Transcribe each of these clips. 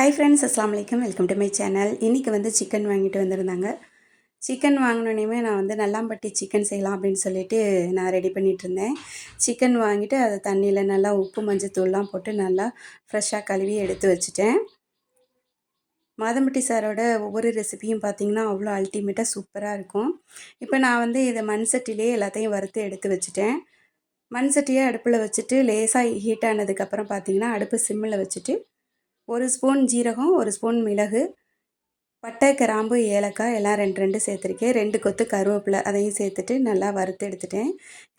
Hi friends அஸ்லாம் வலைக்கம் welcome to my channel இன்றைக்கி வந்து சிக்கன் வாங்கிட்டு வந்திருந்தாங்க. சிக்கன் வாங்கினோடனே நான் வந்து நல்லாம்பட்டி சிக்கன் செய்யலாம் அப்படின்னு சொல்லிட்டு நான் ரெடி பண்ணிகிட்டு இருந்தேன். சிக்கன் வாங்கிட்டு அதை தண்ணியில் நல்லா உப்பு மஞ்சத்தூள்லாம் போட்டு நல்லா ஃப்ரெஷ்ஷாக கழுவி எடுத்து வச்சுட்டேன். மாதம்பட்டி சாரோட ஒவ்வொரு ரெசிபியும் பார்த்திங்கன்னா அவ்வளோ அல்டிமேட்டாக சூப்பராக இருக்கும். இப்போ நான் வந்து இதை மண் சட்டிலே எல்லாத்தையும் வறுத்து எடுத்து வச்சுட்டேன். மண் சட்டியை அடுப்பில் வச்சுட்டு லேசாக ஹீட் ஆனதுக்கப்புறம் பார்த்திங்கன்னா அடுப்பு சிம்மில் வச்சுட்டு ஒரு ஸ்பூன் ஜீரகம் ஒரு ஸ்பூன் மிளகு பட்டை கிராம்பு ஏலக்காய் எல்லாம் ரெண்டு ரெண்டு சேர்த்துருக்கேன். ரெண்டு கொத்து கருவேப்பிலை அதையும் சேர்த்துட்டு நல்லா வறுத்து எடுத்துட்டேன்.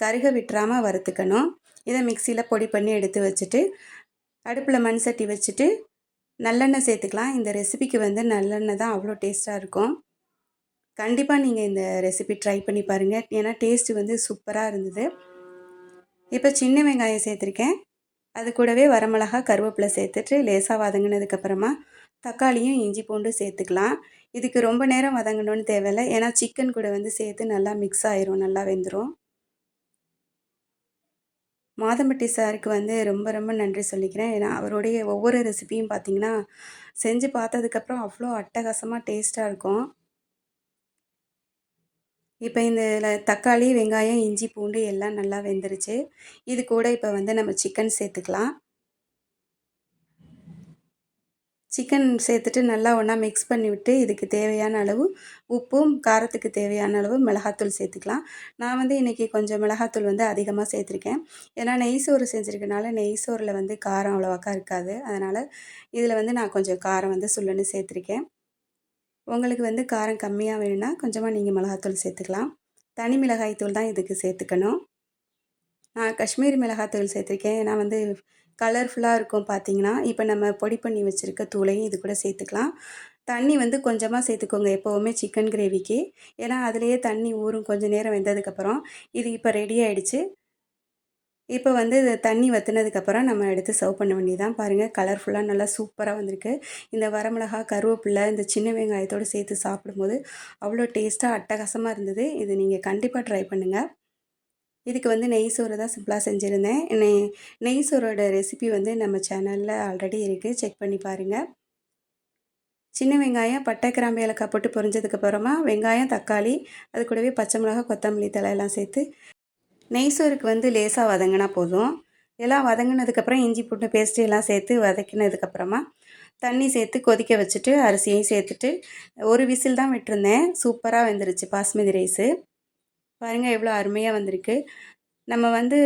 கருக விட்டுறாமல் வறுத்துக்கணும். இதை மிக்சியில் பொடி பண்ணி எடுத்து வச்சுட்டு அடுப்பில் மண் சட்டி வச்சுட்டு நல்லெண்ணெய் சேர்த்துக்கலாம். இந்த ரெசிபிக்கு வந்து நல்லெண்ணெய் தான் அவ்வளோ டேஸ்ட்டாக இருக்கும். கண்டிப்பாக நீங்கள் இந்த ரெசிபி ட்ரை பண்ணி பாருங்கள் ஏன்னா டேஸ்ட்டு வந்து சூப்பராக இருந்தது. இப்போ சின்ன வெங்காயம் சேர்த்துருக்கேன். அது கூடவே வரமிளகா கருவேப்பிலை சேர்த்துட்டு லேசாக வதங்கினதுக்கப்புறமா தக்காளியும் இஞ்சி பூண்டு சேர்த்துக்கலாம். இதுக்கு ரொம்ப நேரம் வதங்கணும்னு தேவையில்லை. ஏன்னா சிக்கன் கூட வந்து சேர்த்து நல்லா மிக்ஸ் ஆயிரும் நல்லா வெந்துடும் மாதம்பட்டி சாருக்கு வந்து ரொம்ப ரொம்ப நன்றி சொல்லிக்கிறேன். ஏன்னா அவருடைய ஒவ்வொரு ரெசிபியும் பார்த்திங்கன்னா செஞ்சு பார்த்ததுக்கப்புறம் அவ்வளோ அட்டகாசமாக டேஸ்ட்டாக இருக்கும். இப்போ இந்த தக்காளி வெங்காயம் இஞ்சி பூண்டு எல்லாம் நல்லா வெந்துருச்சு. இது கூட இப்போ வந்து நம்ம சிக்கன் சேர்த்துக்கலாம். சிக்கன் சேர்த்துட்டு நல்லா ஒன்றா மிக்ஸ் பண்ணி விட்டு இதுக்கு தேவையான அளவு உப்பும் காரத்துக்கு தேவையான அளவு மிளகாத்தூள் சேர்த்துக்கலாம். நான் வந்து இன்றைக்கி கொஞ்சம் மிளகாத்தூள் வந்து அதிகமாக சேர்த்துருக்கேன். ஏன்னா நெய் சோறு செஞ்சுருக்கனால நெய் சோறில் வந்து காரம் அவ்வளோவாக்கா இருக்காது. அதனால் இதில் வந்து நான் கொஞ்சம் காரம் வந்து சுள்ளுன்னு சேர்த்துருக்கேன். உங்களுக்கு வந்து காரம் கம்மியாக வேணும்னா கொஞ்சமாக நீங்கள் மிளகாத்தூள் சேர்த்துக்கலாம். தனி மிளகாய் தூள் தான் இதுக்கு சேர்த்துக்கணும். நான் காஷ்மீரி மிளகாத்தூள் சேர்த்துருக்கேன். ஏன்னா வந்து கலர்ஃபுல்லாக இருக்கும் பார்த்தீங்கன்னா இப்போ நம்ம பொடி பண்ணி வச்சுருக்க தூளையும் இது கூட சேர்த்துக்கலாம். தண்ணி வந்து கொஞ்சமாக சேர்த்துக்கோங்க எப்போவுமே சிக்கன் கிரேவிக்கு ஏன்னா அதுலேயே தண்ணி ஊறும் கொஞ்சம் நேரம் வெந்ததுக்கப்புறம். இது இப்போ ரெடி ஆகிடுச்சு இப்போ வந்து தண்ணி வற்றினதுக்கப்புறம் நம்ம எடுத்து சர்வ் பண்ண வேண்டியதான் பாருங்கள் கலர்ஃபுல்லாக நல்லா சூப்பராக வந்திருக்கு. இந்த வரமிளகா கருவேப்பிலை இந்த சின்ன வெங்காயத்தோடு சேர்த்து சாப்பிடும்போது அவ்வளோ டேஸ்ட்டாக அட்டகாசமாக இருந்தது. இது நீங்கள் கண்டிப்பாக ட்ரை பண்ணுங்கள் இதுக்கு வந்து நெய் சோறு தான் சிம்பிளாக செஞ்சுருந்தேன். நெய் நெய் சோறோட ரெசிபி வந்து நம்ம சேனலில் ஆல்ரெடி இருக்குது செக் பண்ணி பாருங்கள் சின்ன வெங்காயம் பட்டை கிராம்பு ஏலக்காய் போட்டு பொரிஞ்சதுக்கப்புறமா வெங்காயம் தக்காளி அது கூடவே பச்சை மிளகா கொத்தமல்லி தலை எல்லாம் சேர்த்து நெய் சோறுக்கு வந்து லேசாக வதங்கினா போதும். எல்லாம் வதங்கினதுக்கப்புறம் இஞ்சி பூண்டு பேஸ்ட்டு எல்லாம் சேர்த்து வதக்கினதுக்கப்புறமா தண்ணி சேர்த்து கொதிக்க வச்சுட்டு அரிசியையும் சேர்த்துட்டு ஒரு விசில் தான் விட்டுருந்தேன். சூப்பராக வந்துருச்சு பாஸ்மதி ரைஸு. பாருங்கள் எவ்வளோ அருமையாக வந்திருக்கு. நம்ம வந்து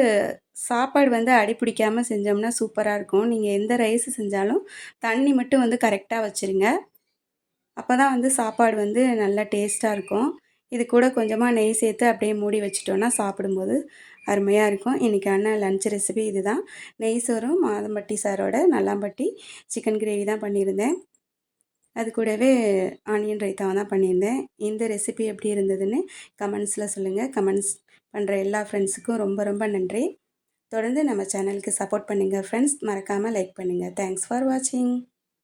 சாப்பாடு வந்து அடிப்பிடிக்காமல் செஞ்சோம்னா சூப்பராக இருக்கும். நீங்கள் எந்த ரைஸ் செஞ்சாலும் தண்ணி மட்டும் வந்து கரெக்டாக வச்சுருங்க. அப்போ தான் வந்து சாப்பாடு வந்து நல்லா டேஸ்ட்டாக இருக்கும். இது கூட கொஞ்சமாக நெய் சேர்த்து அப்படியே மூடி வச்சிட்டோன்னா சாப்பிடும்போது அருமையாக இருக்கும். இன்றைக்கான லன்ச் ரெசிபி இது தான் நெய் சோறும் மாதம்பட்டி சாரோட நல்லாம்பட்டி சிக்கன் கிரேவி தான் பண்ணியிருந்தேன். அது கூடவே ஆனியன் ரைத்தாவும் தான் பண்ணியிருந்தேன். இந்த ரெசிபி எப்படி இருந்ததுன்னு கமெண்ட்ஸில் சொல்லுங்கள் கமெண்ட்ஸ் பண்ணுற எல்லா ஃப்ரெண்ட்ஸுக்கும் ரொம்ப ரொம்ப நன்றி. தொடர்ந்து நம்ம சேனலுக்கு சப்போர்ட் பண்ணுங்கள் ஃப்ரெண்ட்ஸ் மறக்காமல் லைக் பண்ணுங்கள் தேங்க்ஸ் ஃபார் வாட்சிங்